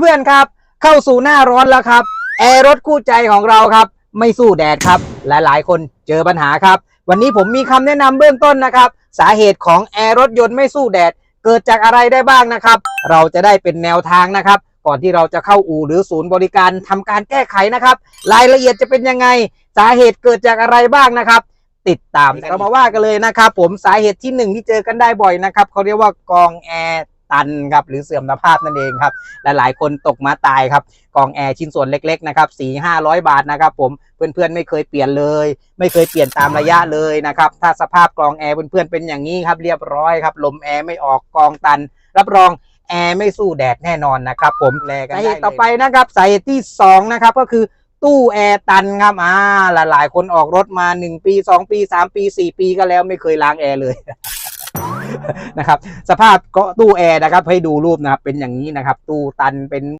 เพื่อนๆครับ เข้าสู่หน้าร้อนแล้วครับแอร์รถคู่ใจของเราครับ ไม่สู้แดดครับหลายๆ คนเจอปัญหาครับ วันนี้ผมมีคำแนะนำเบื้องต้นนะครับ สาเหตุของแอร์รถยนต์ไม่สู้แดด เกิดจากอะไรได้บ้างนะครับ เราจะได้เป็นแนวทางนะครับ ก่อนที่เราจะเข้าอู่หรือศูนย์บริการทำการแก้ไขนะครับ รายละเอียดจะเป็นยังไง สาเหตุเกิดจากอะไรบ้างนะครับ ติดตามเรามาว่ากันเลยนะครับ ผมสาเหตุที่หนึ่งที่เจอกันได้บ่อยนะครับเขาเรียกว่ากองแอร์ ตันครับหรือเสื่อมสภาพนั่นเองครับหลายๆ คนตกมาตายครับกองแอร์ชิ้นส่วนเล็กๆนะครับสี่ห้าร้อยบาทนะครับผมเพื่อนๆไม่เคยเปลี่ยนเลย ไม่เคยเปลี่ยนตามระยะเลยนะครับถ้าสภาพกรองแอร์เพื่อนๆเป็นอย่างนี้ครับเรียบร้อยครับลมแอร์ไม่ออกกองตัน รับรองแอร์ไม่สู้แดดแน่นอนนะครับผมแลกันสาเหตุต่อไปนะครับสาเหตุที่สองนะครับก็คือตู้แอร์ตันครับอ่าหลายๆ คนออกรถมา 1 ปี 2 ปี 3 ปี 4 ปีก็แล้วไม่เคยล้างแอร์เลย นะครับ สภาพก็ตู้แอร์นะครับ ให้ดูรูปนะครับ เป็นอย่างนี้นะครับ ตู้ตันเป็น